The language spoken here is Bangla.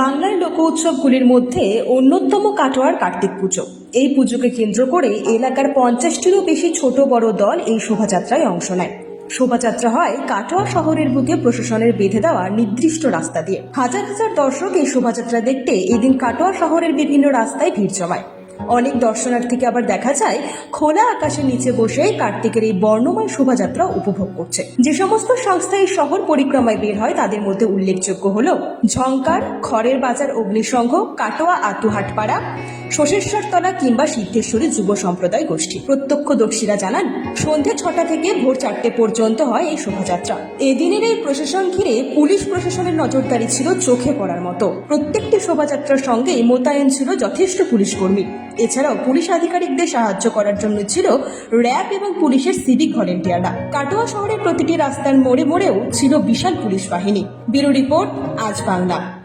বাংলার লোক উৎসবগুলির মধ্যে অন্যতম কাটোয়ার কার্তিক পুজো। এই পুজোকে কেন্দ্র করে এলাকার পঞ্চাশটিরও বেশি ছোট বড় দল এই শোভাযাত্রায় অংশ নেয়। শোভাযাত্রা হয় কাটোয়া শহরের বুকে প্রশাসনের বেঁধে দেওয়া নির্দিষ্ট রাস্তা দিয়ে। হাজার হাজার দর্শক এই শোভাযাত্রা দেখতে এদিন কাটোয়া শহরের বিভিন্ন রাস্তায় ভিড় জমায়। অনেক দর্শনার্থীকে আবার দেখা যায়, খোলা আকাশের নিচে বসে কার্তিকের এই বর্ণময় শোভাযাত্রা উপভোগ করছে। যে সমস্ত সংস্থা এই শহর পরিক্রমায় বের হয়, তাদের মধ্যে উল্লেখযোগ্য হল ঝঙ্কার খড়ের বাজার, অগ্নিসংঘ, কাটোয়া, আতুহাটপাড়া শোষেশ্বরতলা কিংবা সিদ্ধেশ্বরী যুব সম্প্রদায় গোষ্ঠী। প্রত্যক্ষদর্শীরা জানান সন্ধে ছটা থেকে ভোর চারটে পর্যন্ত হয় এই শোভাযাত্রা। এদিনের এই প্রশাসন ঘিরে পুলিশ প্রশাসনের নজরদারি ছিল চোখে পড়ার মতো। প্রত্যেকটি শোভাযাত্রার সঙ্গে মোতায়েন ছিল যথেষ্ট পুলিশ কর্মী। এছাড়াও পুলিশ আধিকারিকদের সাহায্য করার জন্য ছিল র্যাব এবং পুলিশের সিভিক ভলেন্টিয়াররা। কাটোয়া শহরের প্রতিটি রাস্তার মোড়ে মোড়েও ছিল বিশাল পুলিশ বাহিনী। ব্যুরো রিপোর্ট, আজ বাংলা।